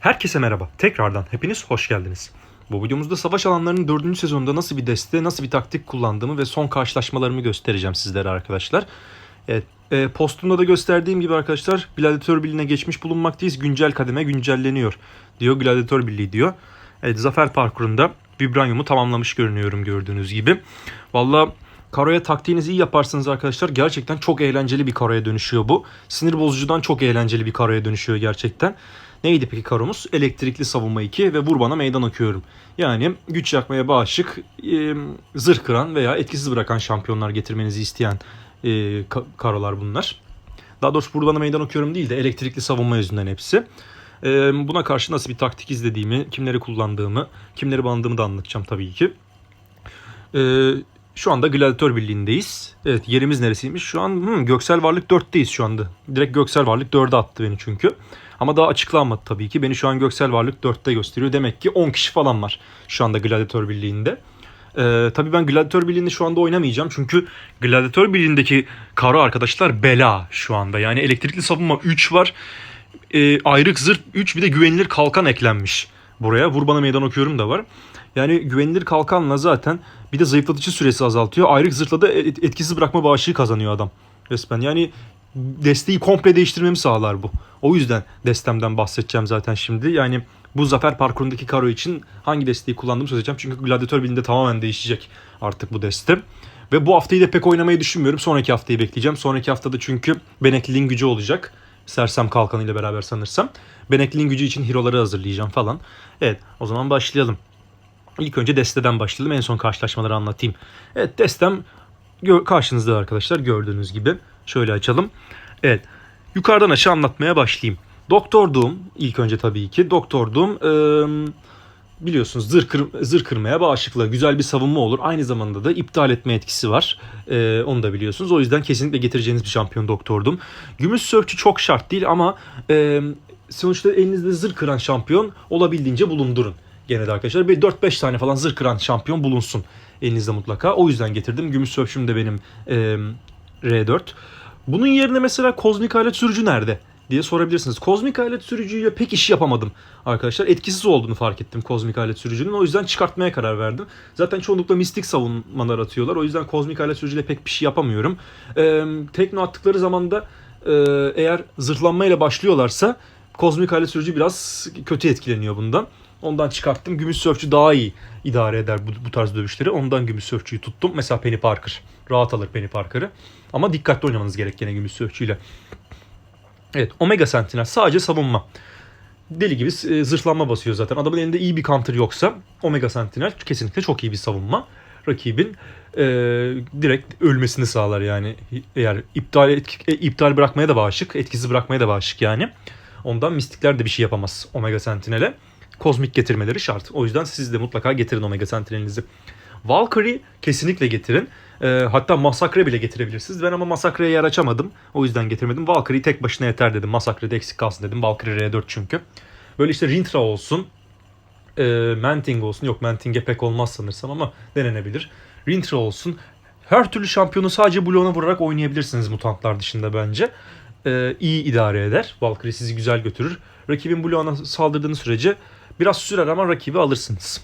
Herkese merhaba. Tekrardan hepiniz hoş geldiniz. Bu videomuzda savaş alanlarının 4. sezonunda nasıl bir deste, nasıl bir taktik kullandığımı ve son karşılaşmalarımı göstereceğim sizlere arkadaşlar. Evet, e, postumda da gösterdiğim gibi arkadaşlar Gladiator Birliği'ne geçmiş bulunmaktayız. Güncel kademe güncelleniyor diyor Gladiator Birliği diyor. Evet, zafer parkurunda Vibranium'u tamamlamış görünüyorum gördüğünüz gibi. Valla Karoya taktiğinizi iyi yaparsanız arkadaşlar gerçekten çok eğlenceli bir karoya dönüşüyor bu. Sinir bozucudan çok eğlenceli bir karoya dönüşüyor gerçekten. Neydi peki karomuz? Elektrikli savunma 2 ve vur bana meydan okuyorum. Yani güç yakmaya bağışık, e, zırh kıran veya etkisiz bırakan şampiyonlar getirmenizi isteyen e, ka- karolar bunlar. Daha doğrusu vur bana meydan okuyorum değil de elektrikli savunma yüzünden hepsi. E, buna karşı nasıl bir taktik izlediğimi, kimleri kullandığımı, kimleri bandığımı da anlatacağım tabii ki. E, şu anda Gladiator Birliği'ndeyiz. Evet yerimiz neresiymiş? Şu an hmm, Göksel Varlık 4'teyiz şu anda. Direkt Göksel Varlık 4'e attı beni çünkü. Ama daha açıklanmadı tabii ki. Beni şu an Göksel Varlık 4'te gösteriyor. Demek ki 10 kişi falan var şu anda Gladiator Birliği'nde. Ee, tabii ben Gladiator Birliği'nde şu anda oynamayacağım. Çünkü Gladiator Birliği'ndeki karo arkadaşlar bela şu anda. Yani elektrikli savunma 3 var. Ee, ayrık zırh 3 bir de güvenilir kalkan eklenmiş. Buraya vur bana meydan okuyorum da var. Yani güvenilir kalkanla zaten bir de zayıflatıcı süresi azaltıyor. Ayrık zırhla da et- etkisiz bırakma bağışığı kazanıyor adam. Resmen yani desteği komple değiştirmemi sağlar bu. O yüzden destemden bahsedeceğim zaten şimdi. Yani bu zafer parkurundaki karo için hangi desteği kullandığımı söyleyeceğim. Çünkü Gladiator Birliği'nde tamamen değişecek artık bu deste. Ve bu haftayı da pek oynamayı düşünmüyorum. Sonraki haftayı bekleyeceğim. Sonraki haftada çünkü Benekliliğin gücü olacak. Sersem kalkanıyla beraber sanırsam. Benekliliğin gücü için hero'ları hazırlayacağım falan. Evet o zaman başlayalım. İlk önce desteden başlayalım. En son karşılaşmaları anlatayım. Evet destem karşınızda arkadaşlar gördüğünüz gibi. Şöyle açalım. Evet. Yukarıdan aşağı anlatmaya başlayayım. Doktor Doom ilk önce tabii ki. Doktor Doom biliyorsunuz zırh, kır, zırh kırmaya bağışıklığı güzel bir savunma olur. Aynı zamanda da iptal etme etkisi var. Eee, onu da biliyorsunuz. O yüzden kesinlikle getireceğiniz bir şampiyon Doktor Doom. Gümüş Sörfçü çok şart değil ama eee, sonuçta elinizde zırh kıran şampiyon olabildiğince bulundurun. Gene de arkadaşlar bir 4-5 tane falan zırh kıran şampiyon bulunsun elinizde mutlaka. O yüzden getirdim. Gümüş Sörfçüm de benim eee, R4. Bunun yerine mesela kozmik alet sürücü nerede? diye sorabilirsiniz. Kozmik alet sürücüyle pek iş yapamadım arkadaşlar. Etkisiz olduğunu fark ettim kozmik alet sürücünün. O yüzden çıkartmaya karar verdim. Zaten çoğunlukla mistik savunmalar atıyorlar. O yüzden kozmik alet sürücüyle pek bir şey yapamıyorum. Ee, tekno attıkları zaman da e, eğer zırhlanmayla başlıyorlarsa kozmik alet sürücü biraz kötü etkileniyor bundan. Ondan çıkarttım. Gümüş sörfçü daha iyi idare eder bu, bu tarz dövüşleri. Ondan gümüş sörfçüyü tuttum. Mesela Penny Parker. Rahat alır Penny Parker'ı. Ama dikkatli oynamanız gerek gene gümüş sörfçüyle. Evet Omega Sentinel sadece savunma. Deli gibi e, zırhlanma basıyor zaten. Adamın elinde iyi bir counter yoksa Omega Sentinel kesinlikle çok iyi bir savunma. Rakibin e, direkt ölmesini sağlar yani. Eğer iptal etki- e, iptal bırakmaya da bağışık, etkisiz bırakmaya da bağışık yani. Ondan mistikler de bir şey yapamaz Omega Sentinel'e. Kozmik getirmeleri şart. O yüzden siz de mutlaka getirin Omega Sentinel'inizi. Valkyrie kesinlikle getirin. Ee, hatta Masakre bile getirebilirsiniz. Ben ama Masakre'ye yer açamadım. O yüzden getirmedim. Valkyrie tek başına yeter dedim. Masakre'de eksik kalsın dedim. Valkyrie R4 çünkü. Böyle işte Rintra olsun. E, Manting olsun. Yok Manting'e pek olmaz sanırsam ama denenebilir. Rintra olsun. Her türlü şampiyonu sadece bloğuna vurarak oynayabilirsiniz mutantlar dışında bence. Ee, iyi idare eder. Valkyrie sizi güzel götürür. Rakibin bloğuna saldırdığınız sürece biraz sürer ama rakibi alırsınız.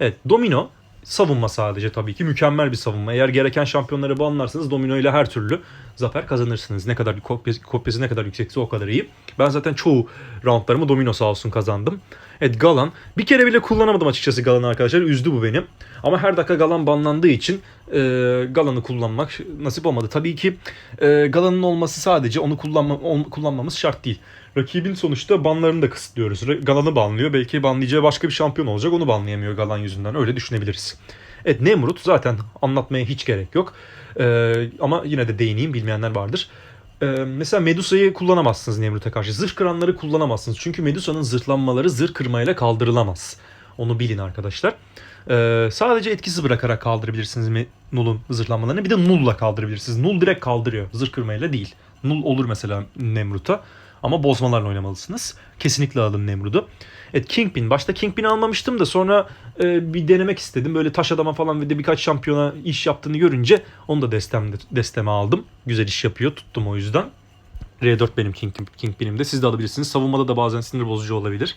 Evet Domino savunma sadece tabii ki mükemmel bir savunma. Eğer gereken şampiyonları banlarsanız Domino ile her türlü zafer kazanırsınız. Ne kadar kopyası, kopyası ne kadar yüksekse o kadar iyi. Ben zaten çoğu roundlarımı Domino sağ olsun kazandım. Evet Galan. Bir kere bile kullanamadım açıkçası Galan'ı arkadaşlar. Üzdü bu beni. Ama her dakika Galan banlandığı için e, Galan'ı kullanmak nasip olmadı. Tabii ki e, Galan'ın olması sadece onu kullanma, ol- kullanmamız şart değil. Rakibin sonuçta banlarını da kısıtlıyoruz. Galan'ı banlıyor. Belki banlayacağı başka bir şampiyon olacak. Onu banlayamıyor Galan yüzünden. Öyle düşünebiliriz. Evet Nemrut zaten anlatmaya hiç gerek yok. E, ama yine de değineyim bilmeyenler vardır. Ee, mesela Medusa'yı kullanamazsınız Nemrut'a karşı. Zırh kıranları kullanamazsınız. Çünkü Medusa'nın zırhlanmaları zırh kırmayla kaldırılamaz. Onu bilin arkadaşlar. Ee, sadece etkisiz bırakarak kaldırabilirsiniz Null'un zırhlanmalarını. Bir de Null'la kaldırabilirsiniz. Null direkt kaldırıyor. Zırh kırmayla değil. Null olur mesela Nemrut'a. Ama bozmalarla oynamalısınız. Kesinlikle alın Nemrut'u. Evet Kingpin. Başta Kingpin'i almamıştım da sonra e, bir denemek istedim. Böyle taş adama falan ve de birkaç şampiyona iş yaptığını görünce onu da destemde, desteme aldım. Güzel iş yapıyor. Tuttum o yüzden. R4 benim King, Kingpin'imde. Siz de alabilirsiniz. Savunmada da bazen sinir bozucu olabilir.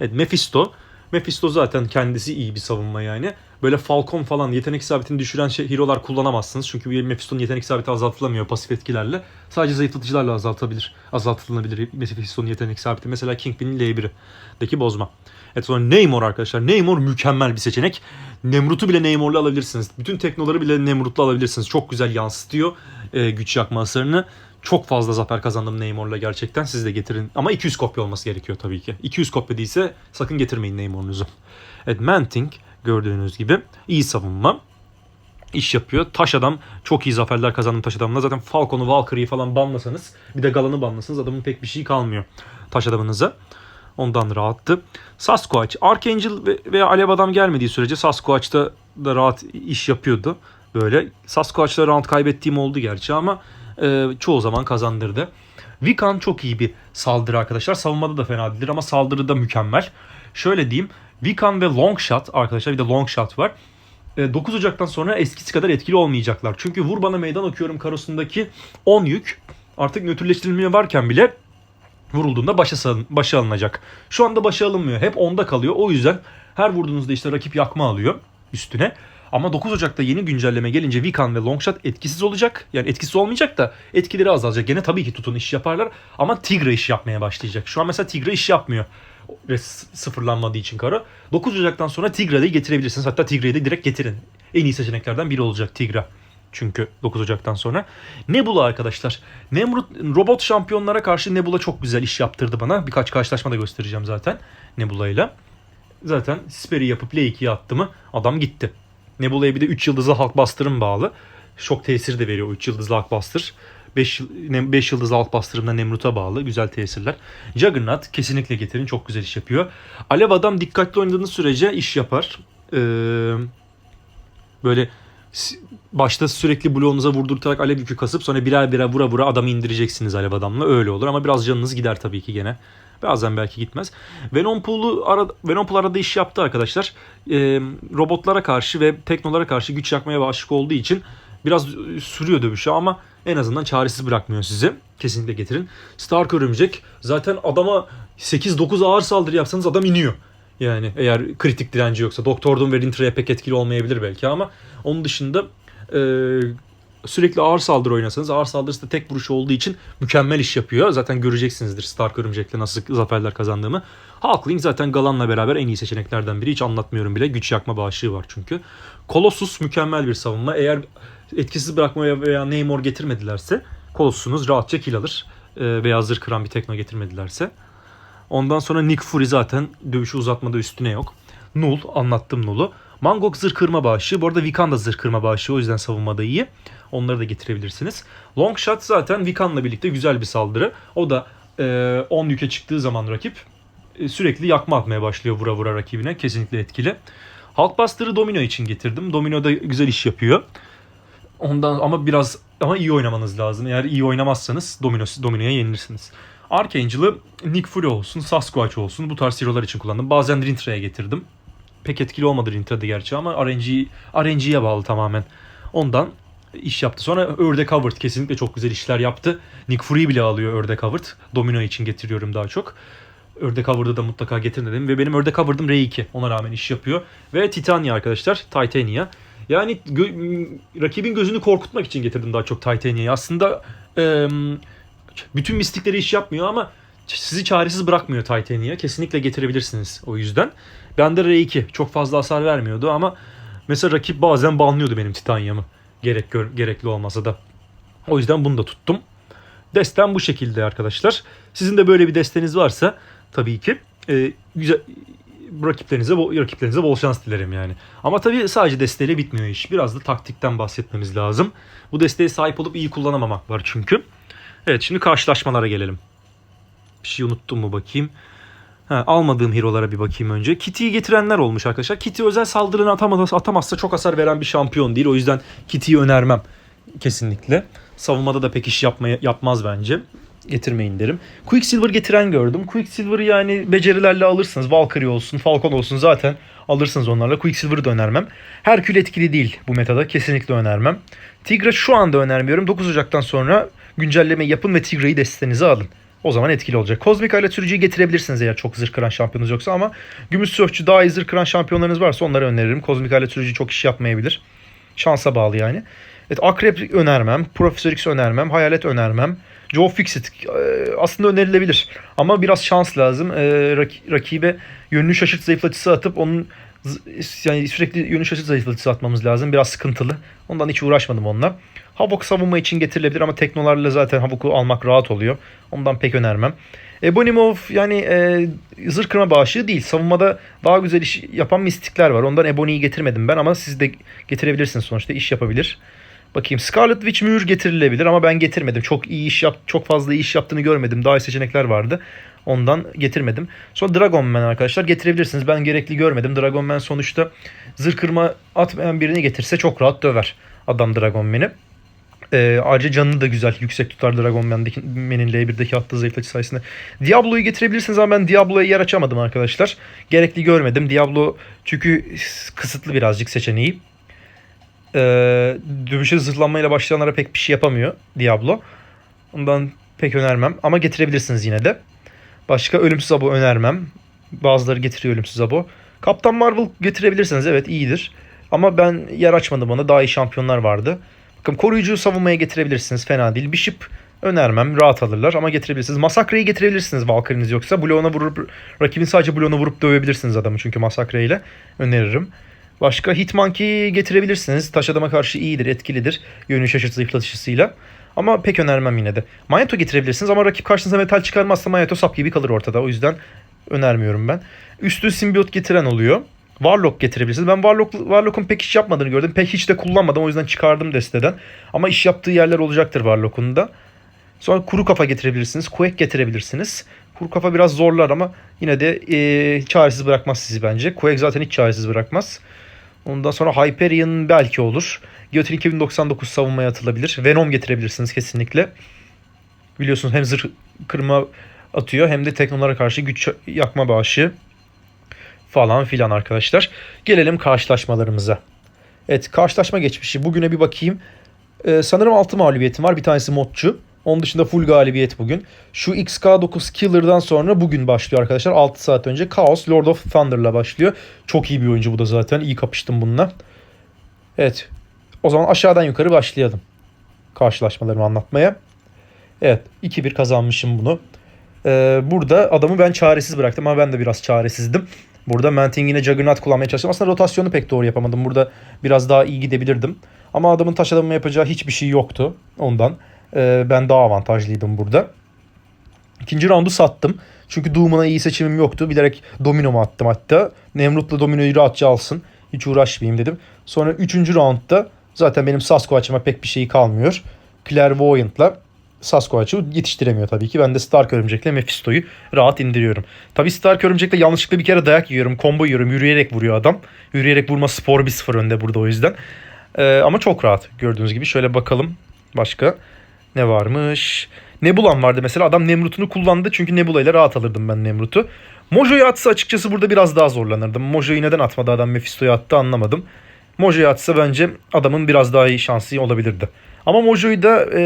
Evet Mephisto. Mephisto zaten kendisi iyi bir savunma yani. Böyle Falcon falan yetenek isabetini düşüren şey, hero'lar kullanamazsınız. Çünkü bir Mephisto'nun yetenek isabeti azaltılamıyor pasif etkilerle. Sadece zayıflatıcılarla azaltabilir. Azaltılabilir Mephisto'nun yetenek isabeti. Mesela Kingpin'in L1'deki bozma. Evet sonra Namor arkadaşlar. Namor mükemmel bir seçenek. Nemrut'u bile Namor'la alabilirsiniz. Bütün teknoları bile Nemrut'la alabilirsiniz. Çok güzel yansıtıyor e, güç yakma hasarını. Çok fazla zafer kazandım Namor'la gerçekten. Siz de getirin. Ama 200 kopya olması gerekiyor tabii ki. 200 kopya değilse sakın getirmeyin Namor'unuzu. Evet Manting gördüğünüz gibi iyi savunma iş yapıyor. Taş adam çok iyi zaferler kazandım Taş adamla. Zaten Falcon'u, Valkyrie'yi falan banlasanız bir de Galan'ı banlasanız adamın pek bir şey kalmıyor Taş adamınıza. Ondan rahattı. Sasquatch, Archangel ve- veya Alev adam gelmediği sürece Sasquatch'ta da rahat iş yapıyordu. Böyle Sasquatch'la round kaybettiğim oldu gerçi ama e, çoğu zaman kazandırdı. Vikan çok iyi bir saldırı arkadaşlar. Savunmada da fena değildir ama saldırıda mükemmel. Şöyle diyeyim. Vikan ve Longshot arkadaşlar bir de Longshot var. E, 9 Ocak'tan sonra eskisi kadar etkili olmayacaklar. Çünkü Vur Bana Meydan Okuyorum karosundaki 10 yük artık nötrleştirilmeye varken bile vurulduğunda başa, başa alınacak. Şu anda başa alınmıyor. Hep onda kalıyor. O yüzden her vurduğunuzda işte rakip yakma alıyor üstüne. Ama 9 Ocak'ta yeni güncelleme gelince Vikan ve Longshot etkisiz olacak. Yani etkisiz olmayacak da etkileri azalacak. Gene tabii ki tutun iş yaparlar ama Tigre iş yapmaya başlayacak. Şu an mesela Tigre iş yapmıyor. Ve sıfırlanmadığı için karo. 9 Ocak'tan sonra Tigre'yi getirebilirsiniz. Hatta Tigre'yi de direkt getirin. En iyi seçeneklerden biri olacak Tigre. Çünkü 9 Ocak'tan sonra. Nebula arkadaşlar. Nemrut robot şampiyonlara karşı Nebula çok güzel iş yaptırdı bana. Birkaç karşılaşma da göstereceğim zaten Nebula'yla. Zaten Sperry yapıp L2'ye attı mı adam gitti. Nebula'ya bir de 3 yıldızlı Hulkbuster'ın bağlı. Şok tesiri de veriyor o 3 yıldızlı Hulkbuster. 5, 5 yıldızlı Hulkbuster'ın da Nemrut'a bağlı. Güzel tesirler. Juggernaut kesinlikle getirin. Çok güzel iş yapıyor. Alev adam dikkatli oynadığınız sürece iş yapar. Ee, böyle başta sürekli bloğunuza vurdurtarak alev yükü kasıp sonra birer birer vura vura adamı indireceksiniz alev adamla. Öyle olur ama biraz canınız gider tabii ki gene. Bazen belki gitmez. Venom Pool'u ara, Venom Pool arada iş yaptı arkadaşlar. Ee, robotlara karşı ve teknolara karşı güç yakmaya başlık olduğu için biraz sürüyor dövüşü ama en azından çaresiz bırakmıyor sizi. Kesinlikle getirin. Stark örümcek zaten adama 8-9 ağır saldırı yapsanız adam iniyor. Yani eğer kritik direnci yoksa. Doktor Doom ve Rintra'ya pek etkili olmayabilir belki ama onun dışında e, sürekli ağır saldırı oynasanız ağır saldırısı da tek vuruş olduğu için mükemmel iş yapıyor. Zaten göreceksinizdir Stark Örümcek'le nasıl zaferler kazandığımı. Hulkling zaten Galan'la beraber en iyi seçeneklerden biri. Hiç anlatmıyorum bile. Güç yakma bağışığı var çünkü. Colossus mükemmel bir savunma. Eğer etkisiz bırakmaya veya Namor getirmedilerse Colossus'unuz rahatça kill alır. E, veya zırh kıran bir tekno getirmedilerse. Ondan sonra Nick Fury zaten dövüşü uzatmada üstüne yok. Null anlattım Null'u. Mangok zırh kırma bağışı. Bu arada Vikan da zırh kırma bağışı. O yüzden savunmada iyi. Onları da getirebilirsiniz. Longshot zaten Vikan'la birlikte güzel bir saldırı. O da e, 10 yüke çıktığı zaman rakip e, sürekli yakma atmaya başlıyor vura vura rakibine. Kesinlikle etkili. Hulkbuster'ı Domino için getirdim. Domino da güzel iş yapıyor. Ondan ama biraz ama iyi oynamanız lazım. Eğer iyi oynamazsanız Domino, Domino'ya yenilirsiniz. Archangel'ı Nick Fury olsun, Sasquatch olsun bu tarz hero'lar için kullandım. Bazen Rintra'ya getirdim. Pek etkili olmadı Rintra'da gerçi ama RNG, RNG'ye bağlı tamamen. Ondan iş yaptı. Sonra Ördek Howard kesinlikle çok güzel işler yaptı. Nick Fury bile alıyor Ördek Howard. Domino için getiriyorum daha çok. Ördek Howard'ı da mutlaka getirin dedim. Ve benim Ördek Howard'ım R2. Ona rağmen iş yapıyor. Ve Titania arkadaşlar. Titania. Yani gö- rakibin gözünü korkutmak için getirdim daha çok Titania'yı. Aslında eee, bütün mistikleri iş yapmıyor ama sizi çaresiz bırakmıyor Titania. Kesinlikle getirebilirsiniz o yüzden. Bende R2 çok fazla hasar vermiyordu ama mesela rakip bazen banlıyordu benim Titania'mı. Gerek gerekli olmasa da. O yüzden bunu da tuttum. Destem bu şekilde arkadaşlar. Sizin de böyle bir desteniz varsa tabii ki e, güzel rakiplerinize rakiplerinize bol şans dilerim yani. Ama tabii sadece desteğiyle bitmiyor iş. Biraz da taktikten bahsetmemiz lazım. Bu desteğe sahip olup iyi kullanamamak var çünkü. Evet şimdi karşılaşmalara gelelim. Bir şey unuttum mu bakayım. Ha, almadığım hero'lara bir bakayım önce. Kitty'yi getirenler olmuş arkadaşlar. Kitty özel saldırını atamazsa, atamazsa çok hasar veren bir şampiyon değil. O yüzden Kitty'yi önermem kesinlikle. Savunmada da pek iş yapmaya, yapmaz bence. Getirmeyin derim. Quicksilver getiren gördüm. Quicksilver'ı yani becerilerle alırsınız. Valkyrie olsun, Falcon olsun zaten alırsınız onlarla. Quicksilver'ı da önermem. Herkül etkili değil bu metada. Kesinlikle önermem. Tigre şu anda önermiyorum. 9 Ocak'tan sonra güncelleme yapın ve Tigre'yi destenize alın. O zaman etkili olacak. Kozmik alet sürücüyü getirebilirsiniz eğer çok zırh kıran şampiyonunuz yoksa ama gümüş sörfçü daha iyi zırh şampiyonlarınız varsa onları öneririm. Kozmik alet sürücü çok iş yapmayabilir. Şansa bağlı yani. Evet Akrep önermem. Profesör X önermem. Hayalet önermem. Joe Fixit e, aslında önerilebilir. Ama biraz şans lazım. E, rak- rakibe yönünü şaşırt zayıflatıcısı atıp onun yani sürekli yönünü şaşırt zayıflatıcısı atmamız lazım. Biraz sıkıntılı. Ondan hiç uğraşmadım onunla. Havok savunma için getirilebilir ama teknolarla zaten Havok'u almak rahat oluyor. Ondan pek önermem. Ebonimov yani e, zırh kırma bağışı değil. Savunmada daha güzel iş yapan mistikler var. Ondan Ebony'yi getirmedim ben ama siz de getirebilirsiniz sonuçta. iş yapabilir. Bakayım Scarlet Witch mühür getirilebilir ama ben getirmedim. Çok iyi iş yap çok fazla iyi iş yaptığını görmedim. Daha iyi seçenekler vardı. Ondan getirmedim. Sonra Dragon Man arkadaşlar getirebilirsiniz. Ben gerekli görmedim. Dragon Man sonuçta zırh kırma atmayan birini getirse çok rahat döver adam Dragon Man'i. Ee, ayrıca canını da güzel yüksek tutar Dragon Man'in L1'deki attığı zayıflatıcı sayesinde. Diablo'yu getirebilirsiniz ama ben Diablo'ya yer açamadım arkadaşlar. Gerekli görmedim. Diablo çünkü kısıtlı birazcık seçeneği. Ee, dövüşe zırhlanmayla başlayanlara pek bir şey yapamıyor Diablo. Ondan pek önermem ama getirebilirsiniz yine de. Başka Ölümsüz Abo önermem. Bazıları getiriyor Ölümsüz Abo. Kaptan Marvel getirebilirsiniz evet iyidir. Ama ben yer açmadım ona. Daha iyi şampiyonlar vardı. Bakın koruyucu savunmaya getirebilirsiniz. Fena değil. Bishop önermem. Rahat alırlar ama getirebilirsiniz. Masakre'yi getirebilirsiniz Valkyrie'niz yoksa. Bloğuna vurup rakibin sadece bloğuna vurup dövebilirsiniz adamı çünkü Masakre ile öneririm. Başka Hitmonkey getirebilirsiniz. Taş adama karşı iyidir, etkilidir. Yönü şaşırt zayıflatışısıyla. Ama pek önermem yine de. Magneto getirebilirsiniz ama rakip karşınıza metal çıkarmazsa Magneto sap gibi kalır ortada. O yüzden önermiyorum ben. Üstü simbiyot getiren oluyor. Warlock getirebilirsiniz. Ben Warlock, Warlock'un pek iş yapmadığını gördüm. Pek hiç de kullanmadım. O yüzden çıkardım desteden. Ama iş yaptığı yerler olacaktır Warlock'un da. Sonra kuru kafa getirebilirsiniz. Quake getirebilirsiniz. Kuru kafa biraz zorlar ama yine de e, çaresiz bırakmaz sizi bence. Quake zaten hiç çaresiz bırakmaz. Ondan sonra Hyperion belki olur. Guillotine 2099 savunmaya atılabilir. Venom getirebilirsiniz kesinlikle. Biliyorsunuz hem zırh kırma atıyor hem de teknolara karşı güç yakma bağışı falan filan arkadaşlar. Gelelim karşılaşmalarımıza. Evet karşılaşma geçmişi. Bugüne bir bakayım. Ee, sanırım 6 mağlubiyetim var. Bir tanesi modçu. Onun dışında full galibiyet bugün. Şu XK9 Killer'dan sonra bugün başlıyor arkadaşlar. 6 saat önce Chaos Lord of Thunder'la başlıyor. Çok iyi bir oyuncu bu da zaten. İyi kapıştım bununla. Evet. O zaman aşağıdan yukarı başlayalım. Karşılaşmalarımı anlatmaya. Evet. 2-1 kazanmışım bunu. Ee, burada adamı ben çaresiz bıraktım ama ben de biraz çaresizdim. Burada Manting yine Juggernaut kullanmaya çalıştım. Aslında rotasyonu pek doğru yapamadım. Burada biraz daha iyi gidebilirdim. Ama adamın taş adamı yapacağı hiçbir şey yoktu ondan. Ee, ben daha avantajlıydım burada. İkinci roundu sattım. Çünkü Doom'una iyi seçimim yoktu. Bilerek Domino'mu attım hatta. Nemrut'la Domino'yu rahatça alsın. Hiç uğraşmayayım dedim. Sonra üçüncü roundda zaten benim Sasquatch'ıma pek bir şey kalmıyor. Clairvoyant'la Sasquatch'ı yetiştiremiyor tabii ki. Ben de Stark Örümcek'le Mephisto'yu rahat indiriyorum. Tabii Stark Örümcek'le yanlışlıkla bir kere dayak yiyorum. Combo yiyorum. Yürüyerek vuruyor adam. Yürüyerek vurma spor bir sıfır önde burada o yüzden. Ee, ama çok rahat gördüğünüz gibi. Şöyle bakalım. Başka ne varmış? Nebula'm vardı mesela. Adam Nemrut'unu kullandı. Çünkü Nebula ile rahat alırdım ben Nemrut'u. Mojo'yu atsa açıkçası burada biraz daha zorlanırdım. Mojo'yu neden atmadı adam Mephisto'yu attı anlamadım. Mojo'yu atsa bence adamın biraz daha iyi şansı olabilirdi. Ama Mojo'yu da e,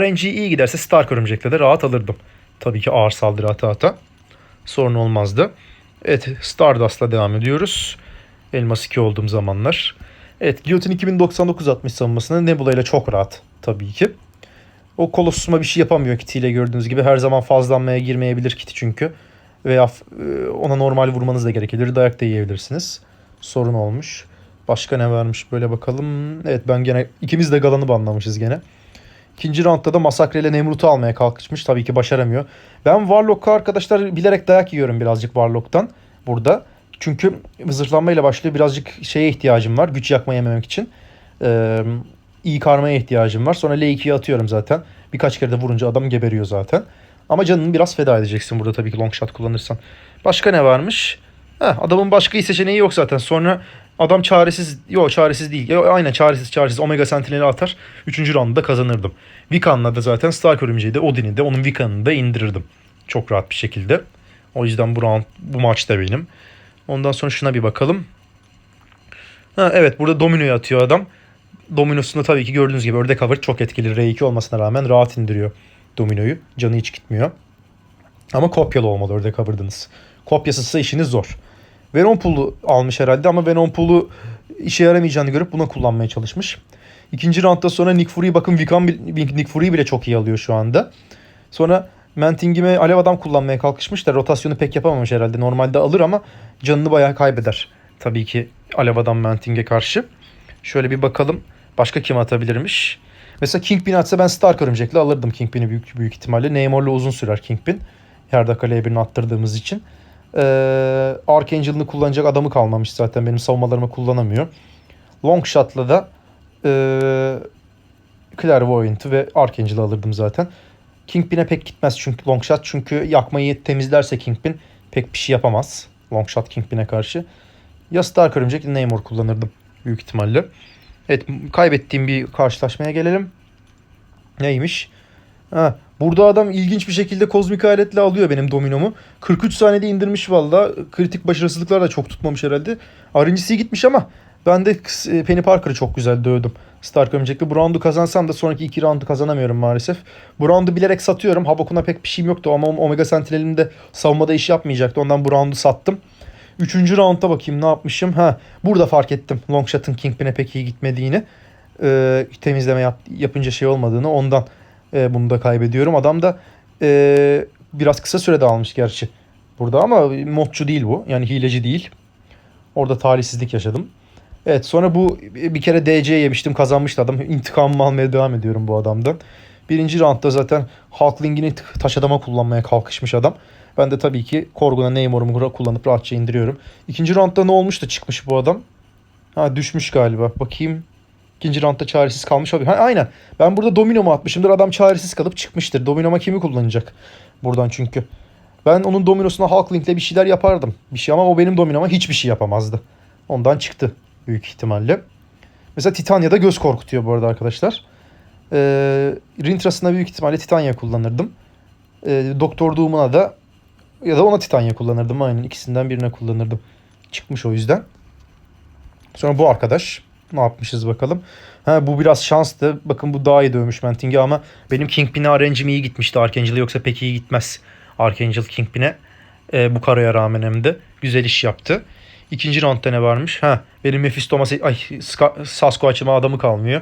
RNG iyi giderse Stark Örümcek'le de rahat alırdım. Tabii ki ağır saldırı ata ata. Sorun olmazdı. Evet Stardust'la devam ediyoruz. Elmas 2 olduğum zamanlar. Evet Guillotine 2099 atmış savunmasını Nebula ile çok rahat tabii ki. O Colossus'uma bir şey yapamıyor Kitty ile gördüğünüz gibi. Her zaman fazlanmaya girmeyebilir Kitty çünkü. Veya e, ona normal vurmanız da gerekebilir. Dayak da yiyebilirsiniz. Sorun olmuş. Başka ne varmış böyle bakalım. Evet ben gene ikimiz de Galan'ı banlamışız gene. İkinci roundda da Masakre ile Nemrut'u almaya kalkışmış. Tabii ki başaramıyor. Ben Warlock'a arkadaşlar bilerek dayak yiyorum birazcık Warlock'tan burada. Çünkü zırhlanmayla başlıyor. Birazcık şeye ihtiyacım var. Güç yakma yememek için. Ee, iyi karmaya ihtiyacım var. Sonra L2'yi atıyorum zaten. Birkaç kere de vurunca adam geberiyor zaten. Ama canını biraz feda edeceksin burada tabii ki long shot kullanırsan. Başka ne varmış? Heh, adamın başka iyi seçeneği yok zaten. Sonra adam çaresiz, yok çaresiz değil. Ya, aynen çaresiz çaresiz Omega Sentinel'i atar. Üçüncü roundda kazanırdım. Vikan'la da zaten Stark Örümceği de Odin'i de onun Vikan'ını da indirirdim. Çok rahat bir şekilde. O yüzden bu round, bu maçta benim. Ondan sonra şuna bir bakalım. Ha, evet burada dominoyu atıyor adam. Dominosunda tabii ki gördüğünüz gibi ördek cover çok etkili. R2 olmasına rağmen rahat indiriyor dominoyu. Canı hiç gitmiyor. Ama kopyalı olmalı orada cover'dınız. Kopyasızsa işiniz zor. Venom Pool'u almış herhalde ama Venom Pool'u işe yaramayacağını görüp buna kullanmaya çalışmış. İkinci roundda sonra Nick Fury bakın Vikan, Nick Fury bile çok iyi alıyor şu anda. Sonra Manting'ime Alev Adam kullanmaya kalkışmış da rotasyonu pek yapamamış herhalde. Normalde alır ama canını bayağı kaybeder. Tabii ki Alev Adam Manting'e karşı. Şöyle bir bakalım. Başka kim atabilirmiş? Mesela Kingpin atsa ben Stark örümcekle alırdım Kingpin'i büyük büyük ihtimalle. Neymor'la uzun sürer Kingpin. Her dakika L1'ini attırdığımız için. Ee, Archangel'ını kullanacak adamı kalmamış zaten. Benim savunmalarımı kullanamıyor. Longshot'la da ee, Clairvoyant'ı ve Archangel'ı alırdım zaten. Kingpin'e pek gitmez çünkü Longshot çünkü yakmayı temizlerse Kingpin pek bir şey yapamaz. Longshot Kingpin'e karşı. Ya Stark örümcek Namor kullanırdım büyük ihtimalle. Evet kaybettiğim bir karşılaşmaya gelelim. Neymiş? Ha, burada adam ilginç bir şekilde kozmik aletle alıyor benim dominomu. 43 saniyede indirmiş valla. Kritik başarısızlıklar da çok tutmamış herhalde. RNG'si gitmiş ama ben de e, Penny Parker'ı çok güzel dövdüm. Stark örümcekle. Bu roundu kazansam da sonraki iki roundu kazanamıyorum maalesef. Bu roundu bilerek satıyorum. Habakuna pek bir şeyim yoktu ama Omega Sentinel'im de savunmada iş yapmayacaktı. Ondan bu roundu sattım. Üçüncü roundda bakayım ne yapmışım. Ha, burada fark ettim Longshot'ın Kingpin'e pek iyi gitmediğini. Ee, temizleme yap, yapınca şey olmadığını. Ondan e, bunu da kaybediyorum. Adam da e, biraz kısa sürede almış gerçi. Burada ama modcu değil bu. Yani hileci değil. Orada talihsizlik yaşadım. Evet sonra bu bir kere DC yemiştim kazanmıştı adam. İntikamımı almaya devam ediyorum bu adamdan. Birinci roundda zaten Hulkling'ini taş adama kullanmaya kalkışmış adam. Ben de tabii ki Korgun'a Neymor'umu kullanıp rahatça indiriyorum. İkinci roundda ne olmuş da çıkmış bu adam? Ha düşmüş galiba. Bakayım. İkinci roundda çaresiz kalmış olabilir. Ha, aynen. Ben burada dominomu atmışımdır. Adam çaresiz kalıp çıkmıştır. Dominoma kimi kullanacak? Buradan çünkü. Ben onun dominosuna Hulkling'le bir şeyler yapardım. Bir şey ama o benim dominoma hiçbir şey yapamazdı. Ondan çıktı büyük ihtimalle. Mesela Titania'da göz korkutuyor bu arada arkadaşlar. Ee, Rintras'ına büyük ihtimalle Titania kullanırdım. Ee, Doktor Doom'una da ya da ona Titania kullanırdım. Aynen ikisinden birine kullanırdım. Çıkmış o yüzden. Sonra bu arkadaş ne yapmışız bakalım. Ha, bu biraz şanstı. Bakın bu daha iyi dövmüş Manting'i ama benim Kingpin'e RNG'm iyi gitmişti. Archangel'e yoksa pek iyi gitmez. Archangel Kingpin'e e, bu karaya rağmen hem de güzel iş yaptı. İkinci roundda ne varmış? Ha, benim Mephisto'ma ay Sasquatch'ıma adamı kalmıyor.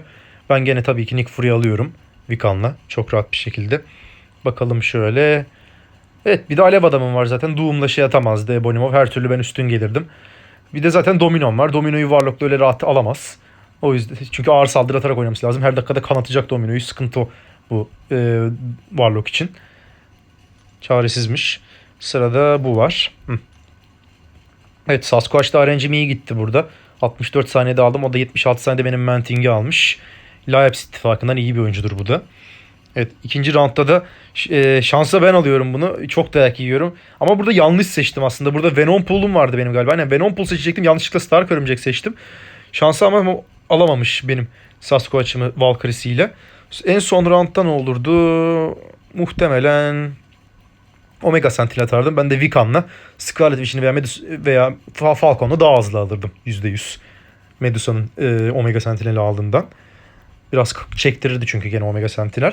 Ben gene tabii ki Nick Fury alıyorum. Vikan'la. Çok rahat bir şekilde. Bakalım şöyle. Evet bir de alev adamım var zaten. Doom'la şey atamazdı Ebonimov. Her türlü ben üstün gelirdim. Bir de zaten Dominon var. Domino'yu Warlock'la öyle rahat alamaz. O yüzden çünkü ağır saldırı atarak oynaması lazım. Her dakikada kanatacak Domino'yu. Sıkıntı o bu e, Warlock için. Çaresizmiş. Sırada bu var. Hı. Evet Sasquatch'ta RNG'm iyi gitti burada. 64 saniyede aldım. O da 76 saniyede benim Manting'i almış. Lions ittifakından iyi bir oyuncudur bu da. Evet ikinci roundda da e, şansa ben alıyorum bunu. Çok dayak yiyorum. Ama burada yanlış seçtim aslında. Burada Venom Pool'um vardı benim galiba. Aynen Venom Pool seçecektim. Yanlışlıkla Stark Örümcek seçtim. Şansa ama alamamış benim Sasquatch'ımı Valkyrie'siyle. En son roundda ne olurdu? Muhtemelen Omega Sentinel atardım. Ben de Vikan'la Scarlet Vision'ı veya, Medus veya Falcon'la daha hızlı alırdım. %100. Medusa'nın e, Omega Sentinel'i aldığından. Biraz çektirirdi çünkü gene Omega Sentinel.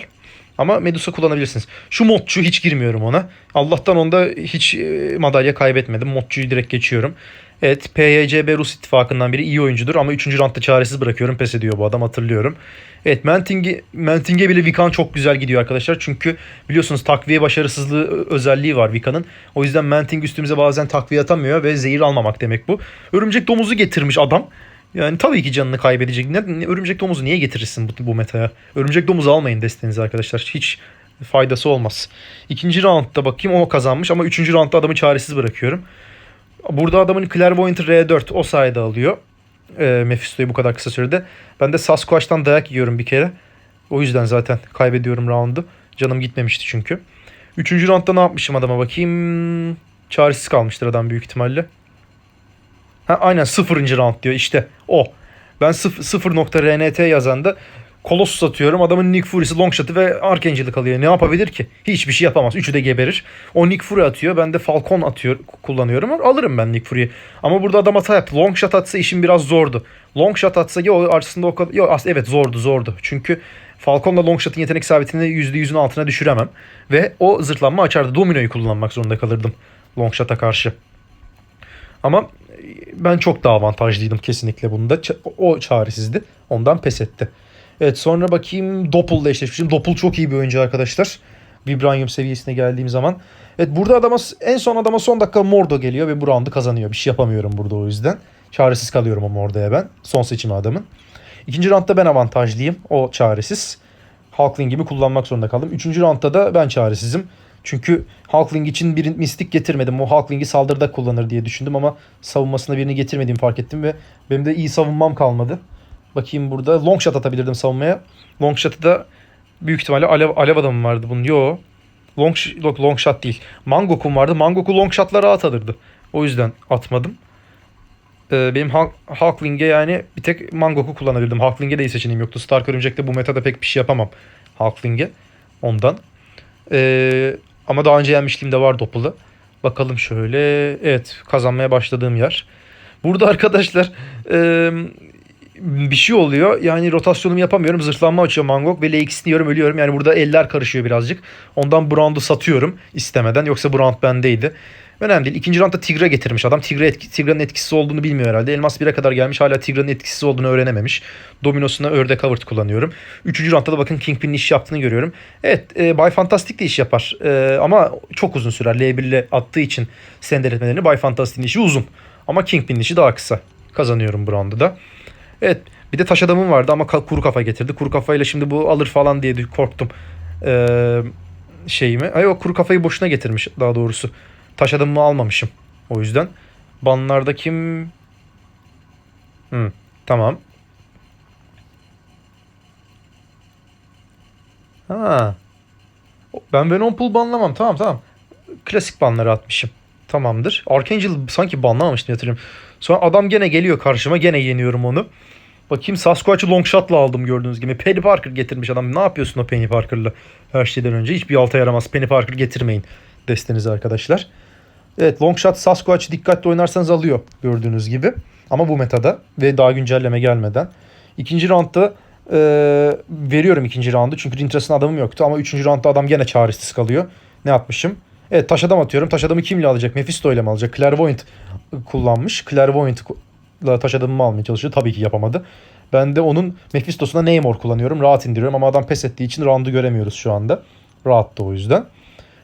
Ama Medusa kullanabilirsiniz. Şu modçu hiç girmiyorum ona. Allah'tan onda hiç e, madalya kaybetmedim. Modçuyu direkt geçiyorum. Evet PYCB Rus ittifakından biri iyi oyuncudur ama 3. roundda çaresiz bırakıyorum. Pes ediyor bu adam hatırlıyorum. Evet Manting'e Manting'e bile Vikan çok güzel gidiyor arkadaşlar. Çünkü biliyorsunuz takviye başarısızlığı özelliği var Vikan'ın. O yüzden Manting üstümüze bazen takviye atamıyor ve zehir almamak demek bu. Örümcek domuzu getirmiş adam. Yani tabii ki canını kaybedecek. Ne, örümcek domuzu niye getirirsin bu, bu metaya? Örümcek domuzu almayın destenize arkadaşlar. Hiç faydası olmaz. İkinci roundda bakayım o kazanmış ama üçüncü roundda adamı çaresiz bırakıyorum. Burada adamın Clairvoyant R4 o sayede alıyor. E, Mephisto'yu bu kadar kısa sürede. Ben de Sasquatch'tan dayak yiyorum bir kere. O yüzden zaten kaybediyorum roundu. Canım gitmemişti çünkü. Üçüncü roundda ne yapmışım adama bakayım. Çaresiz kalmıştır adam büyük ihtimalle. Ha, aynen sıfırıncı round diyor işte o. Ben 0.rnt yazanda Colossus atıyorum. Adamın Nick Fury'si Longshot'ı ve Archangel'ı kalıyor. Ne yapabilir ki? Hiçbir şey yapamaz. Üçü de geberir. O Nick Fury atıyor. Ben de Falcon atıyor, kullanıyorum. Alırım ben Nick Fury'yi. Ama burada adam hata yaptı. Longshot atsa işim biraz zordu. Longshot atsa ya o aslında o kadar... Yo, aslında evet zordu zordu. Çünkü Falcon'la Longshot'ın yetenek sabitini %100'ün altına düşüremem. Ve o zırhlanma açardı. Domino'yu kullanmak zorunda kalırdım Longshot'a karşı. Ama ben çok daha avantajlıydım kesinlikle bunda. O çaresizdi. Ondan pes etti. Evet sonra bakayım Doppel'la eşleşmişim. Doppel çok iyi bir oyuncu arkadaşlar. Vibranium seviyesine geldiğim zaman. Evet burada adama en son adama son dakika Mordo geliyor ve bu roundu kazanıyor. Bir şey yapamıyorum burada o yüzden. Çaresiz kalıyorum o Mordo'ya ben. Son seçimi adamın. İkinci roundda ben avantajlıyım. O çaresiz. Hulkling'imi kullanmak zorunda kaldım. Üçüncü roundda da ben çaresizim. Çünkü Hulkling için bir mistik getirmedim. O Hulkling'i saldırıda kullanır diye düşündüm ama savunmasına birini getirmediğimi fark ettim ve benim de iyi savunmam kalmadı. Bakayım burada long shot atabilirdim savunmaya. Long shot'ı da büyük ihtimalle alev, alev adamım vardı bunun. Yo. Long, yok, long shot değil. Mangok'um vardı. Mangok'u long shot'la rahat alırdı. O yüzden atmadım. Ee, benim Hulk- Hulkling'e yani bir tek Mangok'u kullanabilirdim. Hulkling'e de iyi seçeneğim yoktu. Stark Örümcek'te bu metada pek bir şey yapamam. Hulkling'e. Ondan. Ee, ama daha önce yenmişliğim de var Doppel'ı. Bakalım şöyle. Evet kazanmaya başladığım yer. Burada arkadaşlar e, bir şey oluyor. Yani rotasyonumu yapamıyorum. Zırhlanma açıyor Mangok ve L2'sini yiyorum ölüyorum. Yani burada eller karışıyor birazcık. Ondan bu roundu satıyorum istemeden. Yoksa bu round bendeydi. Önemli değil. İkinci roundda Tigra getirmiş adam. Tigra etki, Tigra'nın etkisiz olduğunu bilmiyor herhalde. Elmas 1'e kadar gelmiş. Hala Tigra'nın etkisiz olduğunu öğrenememiş. Dominosuna ördek covered kullanıyorum. Üçüncü roundda da bakın Kingpin'in iş yaptığını görüyorum. Evet e, Bay Fantastic de iş yapar. E, ama çok uzun sürer. L1 ile attığı için sendeletmelerini Bay Fantastic'in işi uzun. Ama Kingpin'in işi daha kısa. Kazanıyorum bu roundu da. Evet bir de taş adamım vardı ama kuru kafa getirdi. Kuru kafayla şimdi bu alır falan diye korktum. Ee, şeyimi. Ay o kuru kafayı boşuna getirmiş daha doğrusu. Taş adamımı almamışım. O yüzden. Banlarda kim? Hı, tamam. Ha. Ben Venom Pool banlamam. Tamam tamam. Klasik banları atmışım. Tamamdır. Archangel sanki banlamamıştım hatırlıyorum. Sonra adam gene geliyor karşıma. Gene yeniyorum onu. Bakayım Sasquatch'ı long shot'la aldım gördüğünüz gibi. Penny Parker getirmiş adam. Ne yapıyorsun o Penny Parker'la? Her şeyden önce hiçbir alta yaramaz. Penny Parker getirmeyin destenize arkadaşlar. Evet long shot Sasquatch'ı dikkatli oynarsanız alıyor gördüğünüz gibi. Ama bu metada ve daha güncelleme gelmeden. İkinci roundda e, veriyorum ikinci roundu. Çünkü Rintras'ın adamım yoktu ama üçüncü roundda adam gene çaresiz kalıyor. Ne yapmışım? Evet taş adam atıyorum. Taş adamı kimle alacak? Mephisto ile mi alacak? Clairvoyant kullanmış. Clairvoyant'la taş adamımı almaya çalışıyor. Tabii ki yapamadı. Ben de onun Mephisto'suna Namor kullanıyorum. Rahat indiriyorum ama adam pes ettiği için roundu göremiyoruz şu anda. Rahat da o yüzden.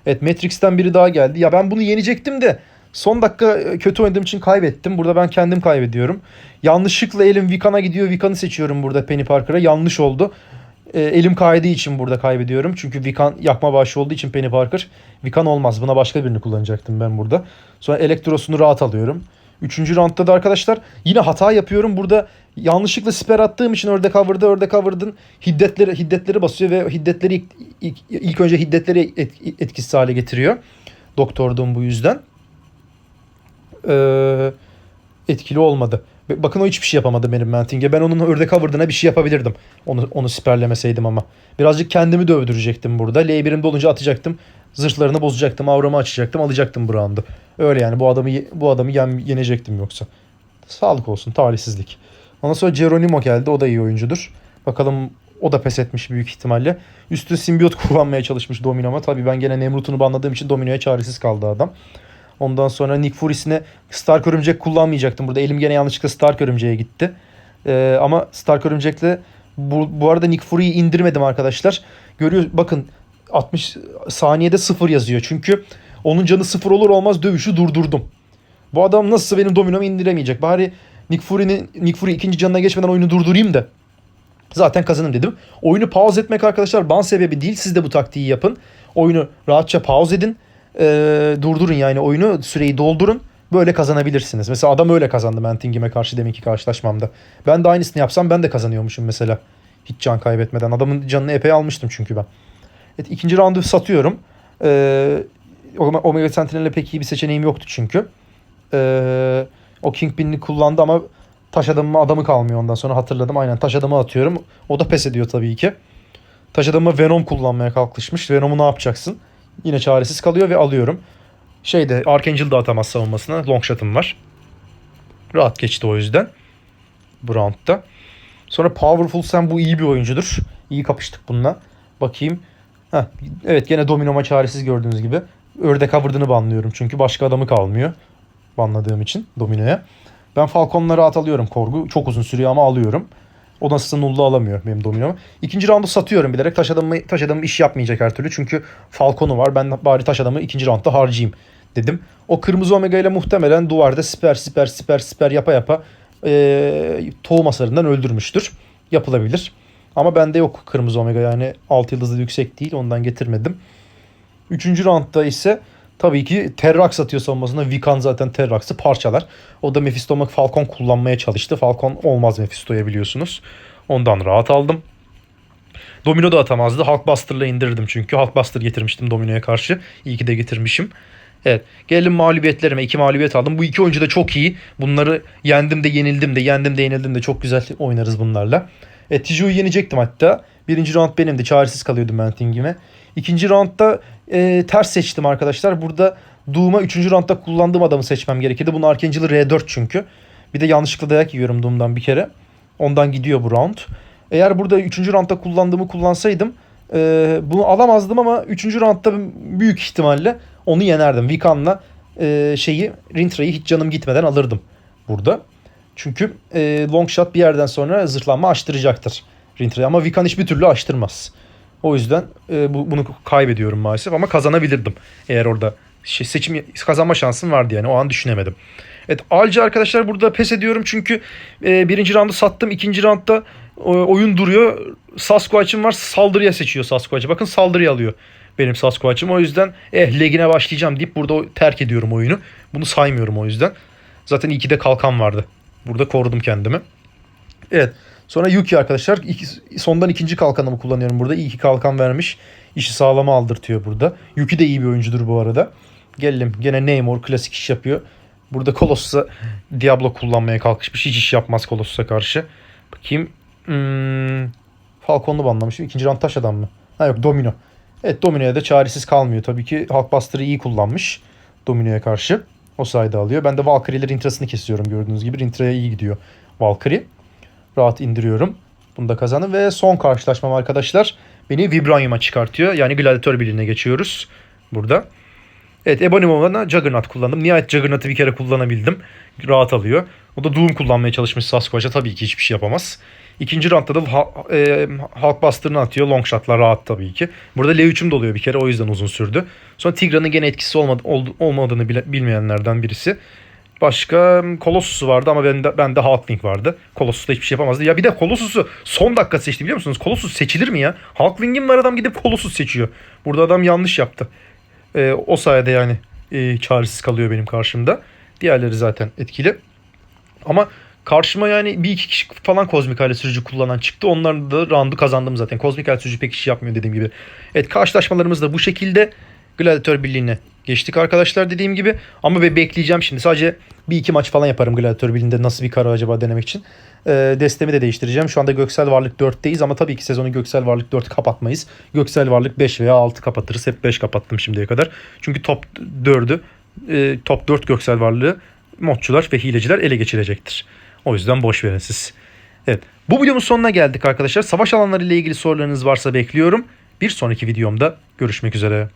Evet Matrix'ten biri daha geldi. Ya ben bunu yenecektim de son dakika e, kötü oynadığım için kaybettim. Burada ben kendim kaybediyorum. Yanlışlıkla elim Vikan'a gidiyor. Vikan'ı seçiyorum burada Penny Parker'a. Yanlış oldu. E, elim kaydığı için burada kaybediyorum. Çünkü Vikan yakma başı olduğu için Penny Parker. Vikan olmaz. Buna başka birini kullanacaktım ben burada. Sonra Elektros'unu rahat alıyorum. Üçüncü roundda da arkadaşlar yine hata yapıyorum. Burada yanlışlıkla siper attığım için ördek cover'da ördek cover'ın hiddetleri, hiddetleri basıyor ve hiddetleri ilk, ilk, ilk önce hiddetleri et, etkisiz hale getiriyor. Doktorduğum bu yüzden. Ee, etkili olmadı. Bakın o hiçbir şey yapamadı benim Manting'e. Ben onun ördek cover'ına bir şey yapabilirdim. Onu, onu siperlemeseydim ama. Birazcık kendimi dövdürecektim burada. L1'im dolunca atacaktım. Zırhlarını bozacaktım. Avramı açacaktım. Alacaktım bu roundu. Öyle yani bu adamı bu adamı yen, yenecektim yoksa. Sağlık olsun. Talihsizlik. Ondan sonra Geronimo geldi. O da iyi oyuncudur. Bakalım o da pes etmiş büyük ihtimalle. Üstüne simbiyot kullanmaya çalışmış Domino'ma. Tabii ben gene Nemrut'unu banladığım için Domino'ya çaresiz kaldı adam. Ondan sonra Nick Fury'sine Stark Örümcek kullanmayacaktım. Burada elim gene yanlışlıkla Stark Örümcek'e gitti. Ee, ama Stark Örümcek'le bu, bu arada Nick Fury'yi indirmedim arkadaşlar. Görüyor bakın 60 saniyede sıfır yazıyor. Çünkü onun canı sıfır olur olmaz dövüşü durdurdum. Bu adam nasılsa benim dominomu indiremeyecek. Bari Nick Fury'nin Nick Fury ikinci canına geçmeden oyunu durdurayım da zaten kazanırım dedim. Oyunu pause etmek arkadaşlar ban sebebi değil. Siz de bu taktiği yapın. Oyunu rahatça pause edin. Ee, durdurun yani oyunu süreyi doldurun. Böyle kazanabilirsiniz. Mesela adam öyle kazandı Manting'ime karşı deminki karşılaşmamda. Ben de aynısını yapsam ben de kazanıyormuşum mesela. Hiç can kaybetmeden. Adamın canını epey almıştım çünkü ben. Evet, ikinci roundu satıyorum. Ee, Omega Sentinel'e pek iyi bir seçeneğim yoktu çünkü. Ee, o Kingpin'i kullandı ama taş adamıma adamı kalmıyor ondan sonra hatırladım. Aynen taş adamı atıyorum. O da pes ediyor tabii ki. Taş adamı Venom kullanmaya kalkışmış. Venom'u ne yapacaksın? Yine çaresiz kalıyor ve alıyorum. Şeyde Archangel da atamaz savunmasına. Long shot'ım var. Rahat geçti o yüzden. Bu roundda. Sonra Powerful Sam bu iyi bir oyuncudur. İyi kapıştık bununla. Bakayım. Heh, evet gene dominoma çaresiz gördüğünüz gibi. Ördek avırdını banlıyorum çünkü başka adamı kalmıyor. Banladığım için dominoya. Ben Falcon'ları at alıyorum korgu. Çok uzun sürüyor ama alıyorum. O nasılsa nullu alamıyor benim dominomu. İkinci roundu satıyorum bilerek. Taş adamı, taş adamı iş yapmayacak her türlü. Çünkü Falcon'u var. Ben bari taş adamı ikinci roundda harcayayım dedim. O kırmızı omega ile muhtemelen duvarda siper siper siper siper yapa yapa e, tohum hasarından öldürmüştür. Yapılabilir. Ama bende yok kırmızı omega yani 6 yıldızlı yüksek değil ondan getirmedim. Üçüncü roundda ise tabii ki Terrax atıyor savunmasında. Vikan zaten Terrax'ı parçalar. O da Mephisto Falcon kullanmaya çalıştı. Falcon olmaz Mephisto'ya biliyorsunuz. Ondan rahat aldım. Domino da atamazdı. Hulkbuster'la indirdim çünkü. Hulkbuster getirmiştim Domino'ya karşı. İyi ki de getirmişim. Evet. Gelelim mağlubiyetlerime. İki mağlubiyet aldım. Bu iki oyuncu da çok iyi. Bunları yendim de yenildim de yendim de yenildim de çok güzel oynarız bunlarla. E, Tiju'yu yenecektim hatta. Birinci round benimdi. Çaresiz kalıyordum ben Ting'ime. İkinci roundda e, ters seçtim arkadaşlar. Burada Doom'a üçüncü roundda kullandığım adamı seçmem gerekirdi. Bunun Archangel'ı R4 çünkü. Bir de yanlışlıkla dayak yiyorum Doom'dan bir kere. Ondan gidiyor bu round. Eğer burada üçüncü roundda kullandığımı kullansaydım e, bunu alamazdım ama üçüncü roundda büyük ihtimalle onu yenerdim. Vikan'la e, şeyi Rintra'yı hiç canım gitmeden alırdım burada. Çünkü e, long shot bir yerden sonra zırhlanma açtıracaktır Rintra'yı ama Vikan hiçbir türlü açtırmaz. O yüzden e, bu, bunu kaybediyorum maalesef ama kazanabilirdim. Eğer orada şey, seçim kazanma şansım vardı yani o an düşünemedim. Evet Alca arkadaşlar burada pes ediyorum çünkü e, birinci roundu sattım. ikinci roundda e, oyun duruyor. Sasquatch'ım var saldırıya seçiyor Sasquatch'ı. Bakın saldırıya alıyor benim Sasquatch'ım. O yüzden eh legine başlayacağım deyip burada terk ediyorum oyunu. Bunu saymıyorum o yüzden. Zaten iyi ki de kalkan vardı. Burada korudum kendimi. Evet. Sonra Yuki arkadaşlar. İki, sondan ikinci kalkanımı kullanıyorum burada. İyi ki kalkan vermiş. İşi sağlama aldırtıyor burada. Yuki de iyi bir oyuncudur bu arada. Gelelim. Gene Namor klasik iş yapıyor. Burada Colossus'a Diablo kullanmaya kalkışmış. Hiç iş yapmaz Colossus'a karşı. Bakayım. Hmm, Falcon'u banlamışım. İkinci round taş adam mı? Ha yok Domino. Evet Domino'ya da çaresiz kalmıyor. Tabii ki Hulkbuster'ı iyi kullanmış. Domino'ya karşı. O sayede alıyor. Ben de Valkyrie ile Rintra'sını kesiyorum gördüğünüz gibi. Rintra'ya iyi gidiyor Valkyrie. Rahat indiriyorum. Bunu da kazandım ve son karşılaşmam arkadaşlar beni Vibranium'a çıkartıyor. Yani Gladiator birliğine geçiyoruz burada. Evet Ebonimum'la Juggernaut kullandım. Nihayet Juggernaut'ı bir kere kullanabildim. Rahat alıyor. O da Doom kullanmaya çalışmış Sasquatch'a. Tabii ki hiçbir şey yapamaz. İkinci roundda da e, Hulkbuster'ını atıyor. Long shot'lar rahat tabii ki. Burada L3'üm doluyor bir kere o yüzden uzun sürdü. Sonra Tigra'nın gene etkisi olmadı, olmadığını bile, bilmeyenlerden birisi. Başka Colossus'u vardı ama bende, bende Hulkling vardı. Colossus da hiçbir şey yapamazdı. Ya bir de Colossus'u son dakika seçti biliyor musunuz? Colossus seçilir mi ya? Hulkling'im var adam gidip Colossus seçiyor. Burada adam yanlış yaptı. Ee, o sayede yani e, çaresiz kalıyor benim karşımda. Diğerleri zaten etkili. Ama karşıma yani bir iki kişi falan kozmik aile sürücü kullanan çıktı. Onların da roundu kazandım zaten. Kozmik aile sürücü pek iş yapmıyor dediğim gibi. Evet karşılaşmalarımız da bu şekilde. Gladiator Birliği'ne geçtik arkadaşlar dediğim gibi. Ama be bekleyeceğim şimdi. Sadece bir iki maç falan yaparım Gladiator Birliği'nde nasıl bir kara acaba denemek için. Ee, destemi de değiştireceğim. Şu anda Göksel Varlık 4'teyiz ama tabii ki sezonu Göksel Varlık 4 kapatmayız. Göksel Varlık 5 veya 6 kapatırız. Hep 5 kapattım şimdiye kadar. Çünkü top 4'ü e, top 4 Göksel Varlığı modçular ve hileciler ele geçirecektir. O yüzden boş verin siz. Evet. Bu videomun sonuna geldik arkadaşlar. Savaş alanları ile ilgili sorularınız varsa bekliyorum. Bir sonraki videomda görüşmek üzere.